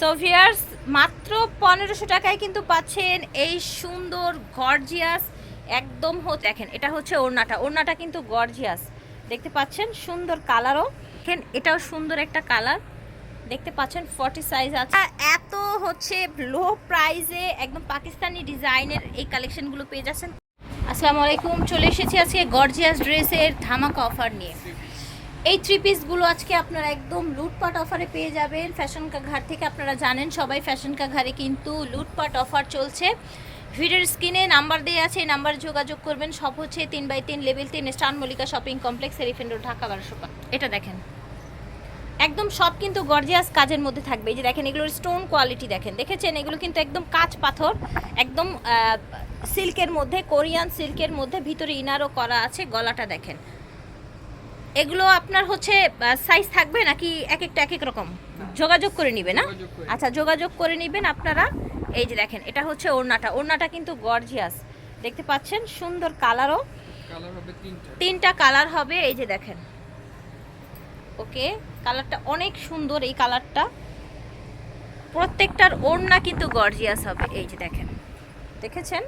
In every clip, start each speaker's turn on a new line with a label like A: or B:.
A: So viewers মাত্র পনেরোশো টাকায় কিন্তু পাচ্ছেন এই সুন্দর গর্জিয়াস একদম দেখেন, এটা হচ্ছে ওড়নাটা। ওড়নাটা কিন্তু গর্জিয়াস। দেখতে পাচ্ছেন, সুন্দর কালারও। দেখেন, এটাও সুন্দর একটা কালার। দেখতে পাচ্ছেন, ফর্টি সাইজ আছে। এত হচ্ছে লো প্রাইসে একদম পাকিস্তানি ডিজাইনের এই কালেকশনগুলো পেয়ে যাচ্ছেন। আসসালামু আলাইকুম, চলে এসেছি আজকে গর্জিয়াস ড্রেসের ধামাকা অফার নিয়ে। এই থ্রি পিসগুলো আজকে আপনারা একদম লুটপাট অফারে পেয়ে যাবেন। ফ্যাশন কা ঘাট থেকে আপনারা জানেন, সবাই ফ্যাশন ঘারে কিন্তু লুটপাট অফার চলছে। ভিডিওর স্ক্রিনে নাম্বার দেওয়া আছে নাম্বারে যোগাযোগ করবেন। সব হচ্ছে তিন বাই তিন লেভেল তিন স্টান Mallika shopping complex elephant road Dhaka বারোশো এটা দেখেন। একদম সব কিন্তু গর্জিয়াস কাজের মধ্যে থাকবে। এই যে দেখেন, এগুলোর স্টোন কোয়ালিটি দেখেন। দেখেছেন? এগুলো কিন্তু একদম কাঁচ পাথর, একদম সিল্কের মধ্যে কোরিয়ান সিল্কের মধ্যে ভিতরে ইনারও করা আছে, গলাটা দেখেন। এগুলো আপনার হচ্ছে সাইজ থাকবে নাকি এক একটা এক এক রকম? যোগাযোগ করে নিবে না? আচ্ছা যোগাযোগ করে নেবেন আপনারা। এই যে দেখেন এটা হচ্ছে ওড়নাটা। ওড়নাটা কিন্তু গর্জিয়াস দেখতে পাচ্ছেন? সুন্দর কালারও
B: কালার হবে তিনটা।
A: তিনটা কালার হবে। এই যে দেখেন। ওকে কালারটা অনেক সুন্দর এই কালারটা প্রত্যেকটার ওড়না কিন্তু গর্জিয়াস হবে। এই যে দেখেন। দেখেছেন?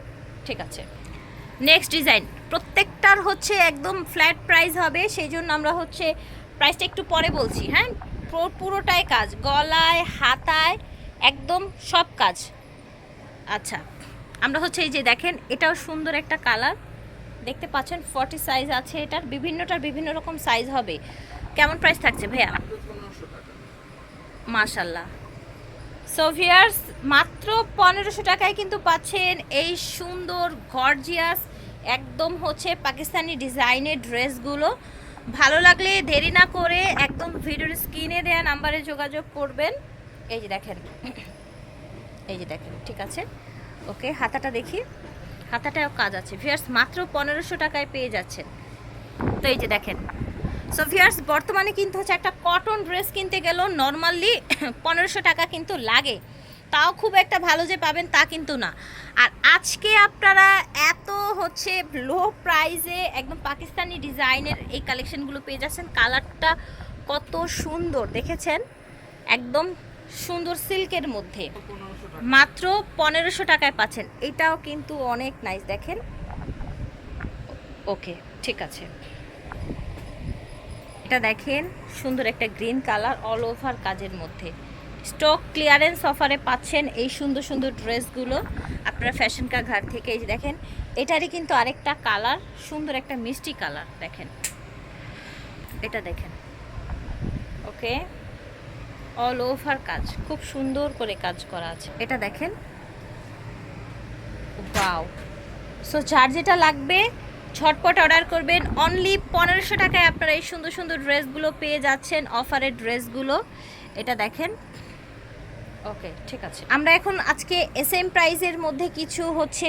A: ঠিক আছে। নেক্সট ডিজাইন প্রত্যেকটার হচ্ছে একদম ফ্ল্যাট প্রাইস হবে সেই জন্য আমরা হচ্ছে প্রাইসটা একটু পরে বলছি হ্যাঁ? পুরো- পুরোটাই কাজ, গলায়, হাতায়, একদম সব কাজ। আচ্ছা আমরা হচ্ছে এই যে দেখেন, এটাও সুন্দর একটা কালার দেখতে পাচ্ছেন ফর্টি সাইজ আছে এটার, বিভিন্নটার বিভিন্ন রকম সাইজ হবে। কেমন প্রাইস থাকছে ভাইয়া? মাশাল্লাহ সো ভিয়ার্স মাত্র পনেরোশো টাকায় কিন্তু পাচ্ছেন এই সুন্দর গর্জিয়াস একদম হচ্ছে পাকিস্তানি ডিজাইনের ড্রেসগুলো। ভালো লাগলে দেরি না করে একদম ভিডিওর স্ক্রিনে দেওয়া নাম্বারে যোগাযোগ করবেন। এই যে দেখেন, এই যে দেখেন, ঠিক আছে? ওকে, হাতাটা দেখি। হাতাটাও কাজ আছে। ভিয়ার্স মাত্র পনেরোশো টাকায় পেয়ে যাচ্ছেন। তো এই যে দেখেন। সো ভিয়ার্স বর্তমানে কিন্তু হচ্ছে একটা কটন ড্রেস কিনতে গেলেও নর্মালি পনেরোশো টাকা কিন্তু লাগে। তাও খুব একটা ভালো যে পাবেন তা কিন্তু না। আর আজকে আপনারা এত হচ্ছে লো প্রাইসে একদম পাকিস্তানি ডিজাইনের এই কালেকশনগুলো পেয়ে যাচ্ছেন। কালারটা কত সুন্দর, দেখেছেন? একদম সুন্দর সিল্কের মধ্যে। মাত্র পনেরোশো টাকায় পাচ্ছেন। এটাও কিন্তু অনেক নাইস দেখেন? ওকে ঠিক আছে। এটা দেখেন, সুন্দর একটা গ্রিন কালার অল ওভার কাজের মধ্যে। স্টক ক্লিয়ারেন্স অফারে পাচ্ছেন এই সুন্দর সুন্দর ড্রেসগুলো আপনারা ফ্যাশন কা ঘাট থেকে, এই যে দেখেন, এটারই কিন্তু আরেকটা কালার, সুন্দর একটা মিষ্টি কালার, দেখেন। এটা দেখেন। ওকে? অল ওভার কাজ, খুব সুন্দর করে কাজ করা আছে। এটা দেখেন। ওয়াও সো যার যেটা লাগবে, ঝটপট অর্ডার করবেন। অনলি পনেরোশো টাকায় আপনারা এই সুন্দর সুন্দর ড্রেসগুলো পেয়ে যাচ্ছেন, অফারের ড্রেসগুলো। এটা দেখেন। ওকে, ঠিক আছে। আমরা এখন আজকে এস এম প্রাইজের মধ্যে কিছু হচ্ছে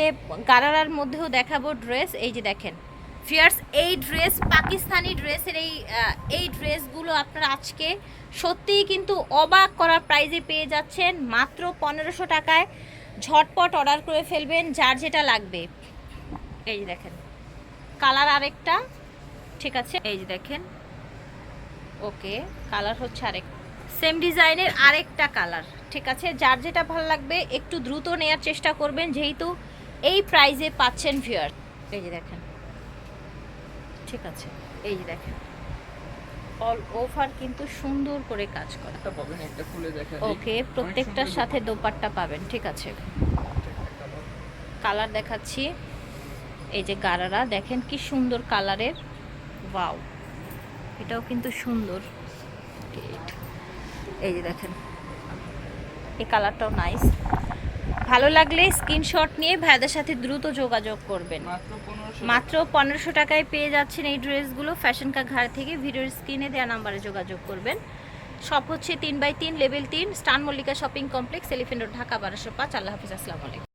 A: গারারার মধ্যেও দেখাবো ড্রেস এই যে দেখেন ফিয়ার্স এই ড্রেস পাকিস্তানি ড্রেসের এই এই ড্রেসগুলো আপনারা আজকে সত্যিই কিন্তু অবাক করার প্রাইজে পেয়ে যাচ্ছেন। মাত্র পনেরোশো টাকায় ঝটপট অর্ডার করে ফেলবেন, যার যেটা লাগবে। এই যে দেখেন কালার আরেকটা, ঠিক আছে? এই যে দেখেন, ওকে কালার হচ্ছে আরেক সেম ডিজাইনের আরেকটা কালার ঠিক আছে? যার যেটা ভালো লাগবে একটু দ্রুত নেয়ার চেষ্টা করবেন যেহেতু এই প্রাইজে পাচ্ছেন ভিউয়ার এই যে দেখেন। ঠিক আছে এই যে দেখেন। অল ওভার কিন্তু সুন্দর করে কাজ করা। ওকে প্রত্যেকটার সাথে দোপাট্টা। পাবেন ঠিক আছে? কালার দেখাচ্ছি। এই যে গারারা দেখেন কি সুন্দর কালারের ওয়াও এটাও কিন্তু সুন্দর। এই যে দেখেন। এই কালারটাও নাইস ভালো লাগলে স্ক্রিনশট নিয়ে ভাইদের সাথে দ্রুত যোগাযোগ করবেন।
B: মাত্র পনেরোশো
A: টাকায় পেয়ে যাচ্ছেন এই ড্রেসগুলো। ফ্যাশন কা ঘাড় থেকে ভিডিওর স্ক্রিনে দেওয়া নাম্বারে যোগাযোগ করবেন। সব হচ্ছে তিন বাই তিন লেভেল তিন স্টান Mallika shopping complex elephant road Dhaka বারোশো পাঁচ। আল্লাহ হাফিজ আসসালামু আলাইকুম।